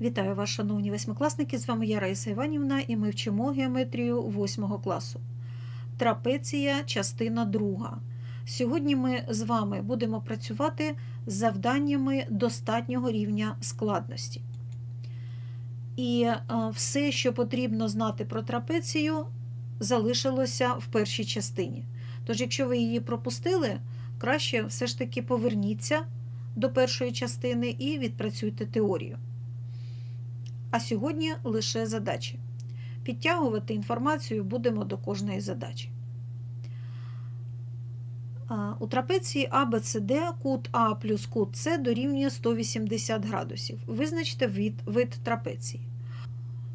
Вітаю вас, шановні восьмикласники! З вами я Раїса Іванівна і ми вчимо геометрію 8 класу. Трапеція, частина 2. Сьогодні ми з вами будемо працювати з завданнями достатнього рівня складності. І е, все, що потрібно знати про трапецію, залишилося в першій частині. Тож, якщо ви її пропустили, краще все ж таки поверніться до першої частини і відпрацюйте теорію. А сьогодні лише задачі. Підтягувати інформацію будемо до кожної задачі. У трапеції ABCD кут А плюс кут С дорівнює 180 градусів. Визначте вид, вид трапеції.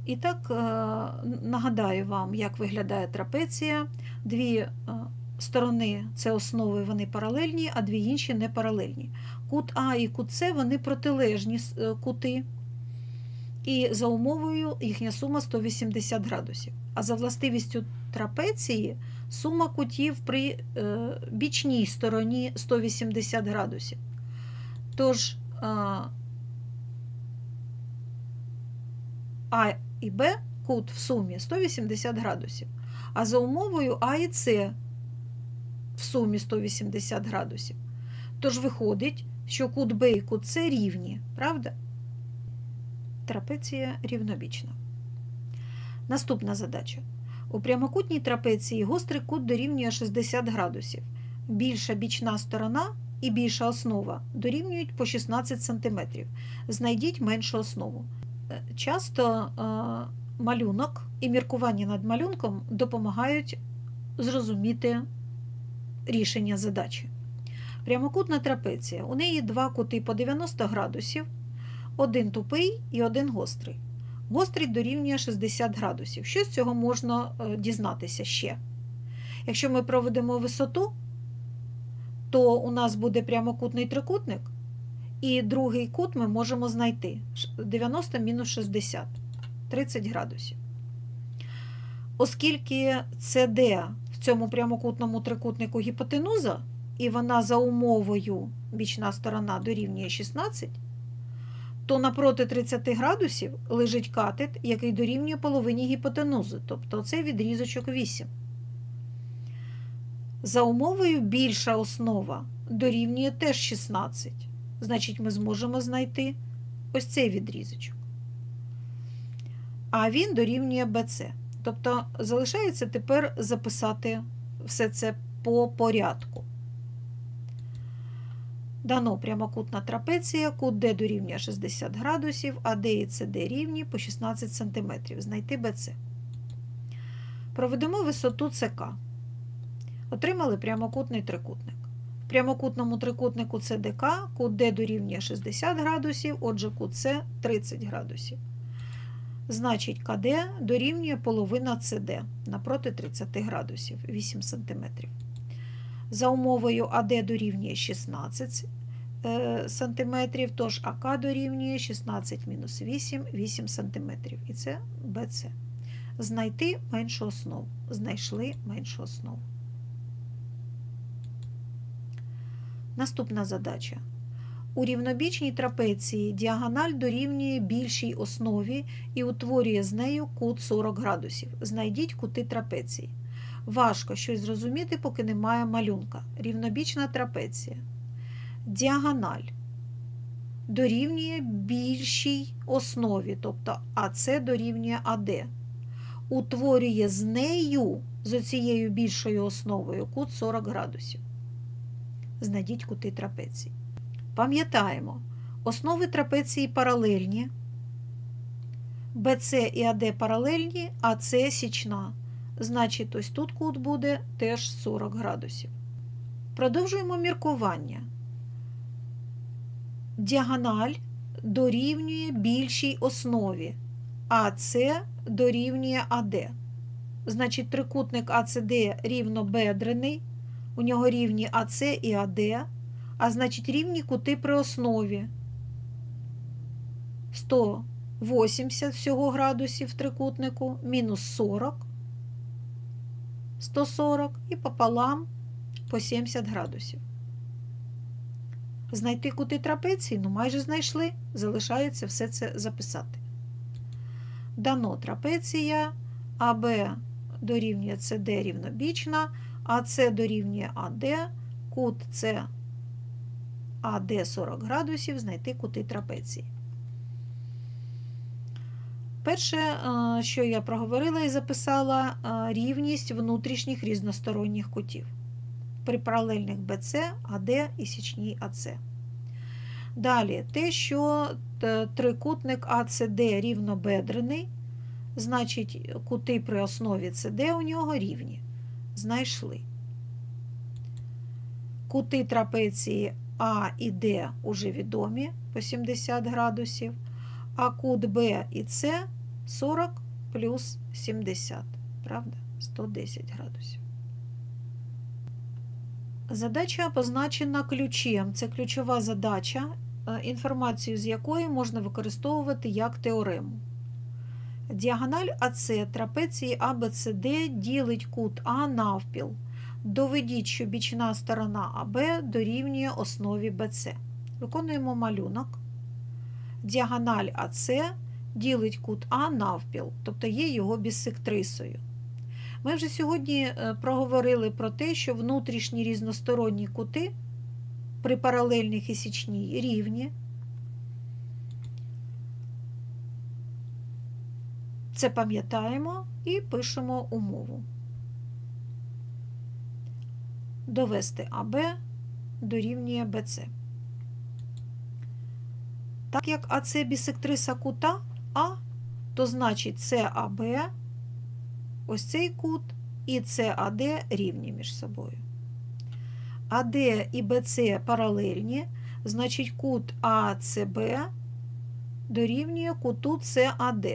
І так, е, нагадаю вам, як виглядає трапеція. Дві е, сторони це основи, вони паралельні, а дві інші не паралельні. Кут А і кут С вони протилежні е, кути і за умовою їхня сума 180 градусів. А за властивістю трапеції сума кутів при е, бічній стороні 180 градусів. Тож а, а і Б кут в сумі 180 градусів. А за умовою А і С в сумі 180 градусів. Тож виходить, що кут Б і кут С рівні, правда? Трапеція рівнобічна. Наступна задача. У прямокутній трапеції гострий кут дорівнює 60 градусів. Більша бічна сторона і більша основа дорівнюють по 16 см. Знайдіть меншу основу. Е, Часто е, малюнок і міркування над малюнком допомагають зрозуміти рішення задачі. Прямокутна трапеція. У неї два кути по 90 градусів один тупий і один гострий. Гострий дорівнює 60 градусів. Що з цього можна е, дізнатися ще? Якщо ми проведемо висоту, то у нас буде прямокутний трикутник, і другий кут ми можемо знайти 90 мінус 60 30 градусів. Оскільки CD в цьому прямокутному трикутнику гіпотенуза, і вона за умовою бічна сторона дорівнює 16, то напроти 30 градусів лежить катет, який дорівнює половині гіпотенузи, тобто це відрізочок 8. За умовою більша основа дорівнює теж 16. Значить, ми зможемо знайти ось цей відрізочок. А він дорівнює BC. Тобто залишається тепер записати все це по порядку. Дано прямокутна трапеція, кут D дорівнює 60 градусів, а D і CD рівні по 16 см. Знайти BC. Проведемо висоту ЦК. Отримали прямокутний трикутник. В прямокутному трикутнику CDK кут D дорівнює 60 градусів, отже, кут С 30 градусів. Значить, КД дорівнює половина CD напроти 30 градусів 8 см. За умовою АД дорівнює 16 см, тож АК дорівнює 16 мінус 8 8 см. І це БЦ. Знайти меншу основу. Знайшли меншу основу. Наступна задача. У рівнобічній трапеції діагональ дорівнює більшій основі і утворює з нею кут 40 градусів. Знайдіть кути трапеції. Важко щось зрозуміти, поки немає малюнка. Рівнобічна трапеція. Діагональ дорівнює більшій основі, тобто АС дорівнює АД. Утворює з нею, з оцією більшою основою, кут 40 градусів. Знайдіть кути трапеції. Пам'ятаємо, основи трапеції паралельні, БЦ і АД паралельні, а С січна. Значить, ось тут кут буде теж 40 градусів. Продовжуємо міркування. Діагональ дорівнює більшій основі, а С дорівнює АД. Значить, трикутник АЦД рівнобедрений, у нього рівні АС і АД, а значить рівні кути при основі. 180 всього градусів трикутнику, мінус 40. 140 і пополам по 70 градусів. Знайти кути трапеції, ну майже знайшли. Залишається все це записати. Дано трапеція АБ дорівнює СД рівнобічна, АС дорівнює АД, кут С АД 40 градусів, знайти кути трапеції. Перше, е, що я проговорила і записала, е, рівність внутрішніх різносторонніх кутів при паралельних БЦ, АД і січній АЦ. Далі, те, що е, трикутник АЦД рівнобедрений, значить кути при основі СД у нього рівні. Знайшли. Кути трапеції А і Д уже відомі по 70 градусів, а кут Б і С 40 плюс 70, правда? 110 градусів. Задача позначена ключем. Це ключова задача, е, інформацію з якої можна використовувати як теорему. Діагональ АС трапеції ABCD ділить кут А навпіл. Доведіть, що бічна сторона АБ дорівнює основі BC. Виконуємо малюнок. Діагональ АС ділить кут А навпіл, тобто є його біссектрисою. Ми вже сьогодні е, проговорили про те, що внутрішні різносторонні кути при паралельних і січній рівні. Це пам'ятаємо і пишемо умову. Довести АБ дорівнює БЦ. Так як АЦ бісектриса кута А, то значить САБ, ось цей кут і САД рівні між собою. АД і БЦ паралельні, значить кут АЦБ дорівнює куту САД.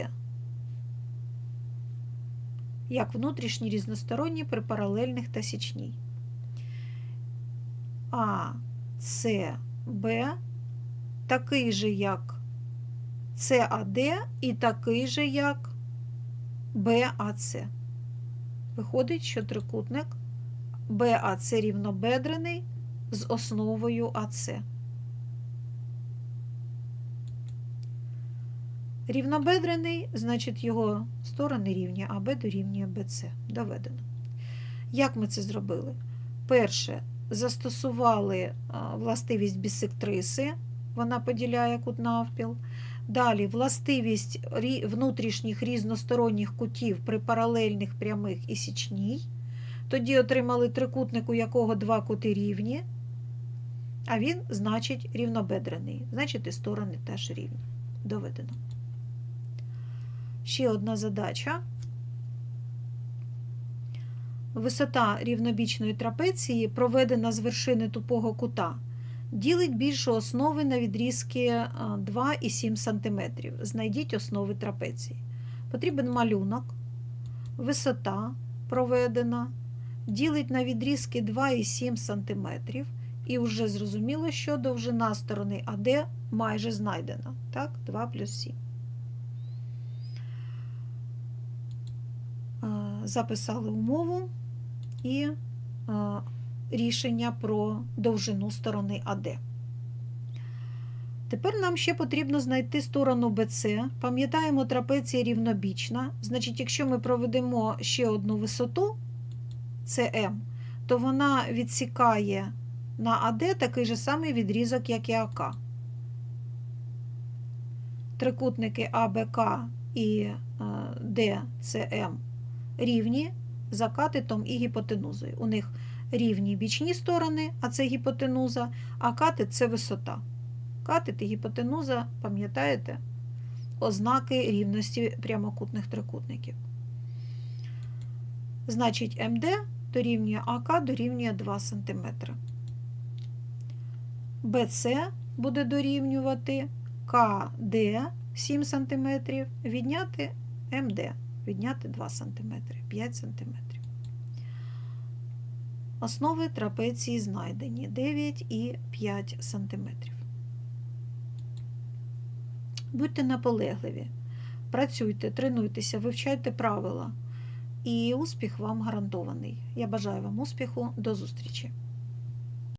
Як внутрішні різносторонні при паралельних та січній. А, С, Б такий же, як САД і такий же, як БАЦ. Виходить, що трикутник БАЦ рівнобедрений з основою АЦ. Рівнобедрений, значить, його сторони рівні, а Б дорівнює БЦ. Доведено. Як ми це зробили? Перше, застосували властивість бісектриси, вона поділяє кут навпіл. Далі властивість внутрішніх різносторонніх кутів при паралельних прямих і січній. Тоді отримали трикутник, у якого два кути рівні, а він, значить, рівнобедрений. Значить, і сторони теж рівні. Доведено. Ще одна задача. Висота рівнобічної трапеції, проведена з вершини тупого кута, ділить більшу основи на відрізки 2,7 см. Знайдіть основи трапеції. Потрібен малюнок, висота проведена, ділить на відрізки 2,7 см. І вже зрозуміло, що довжина сторони АД майже знайдена. Так, 2 плюс 7. Записали умову і рішення про довжину сторони АД. Тепер нам ще потрібно знайти сторону BC. Пам'ятаємо, трапеція рівнобічна. Значить, якщо ми проведемо ще одну висоту CM, то вона відсікає на АД такий же самий відрізок, як і АК. Трикутники АБК і ДЦМ рівні за катетом і гіпотенузою. У них рівні бічні сторони, а це гіпотенуза, а катет це висота. Катет і гіпотенуза, пам'ятаєте, ознаки рівності прямокутних трикутників. Значить, МД дорівнює АК дорівнює 2 см. БЦ буде дорівнювати КД 7 см, відняти МД, відняти 2 см, 5 см. Основи трапеції знайдені 9 і 5 см. Будьте наполегливі, працюйте, тренуйтеся, вивчайте правила, і успіх вам гарантований. Я бажаю вам успіху, до зустрічі!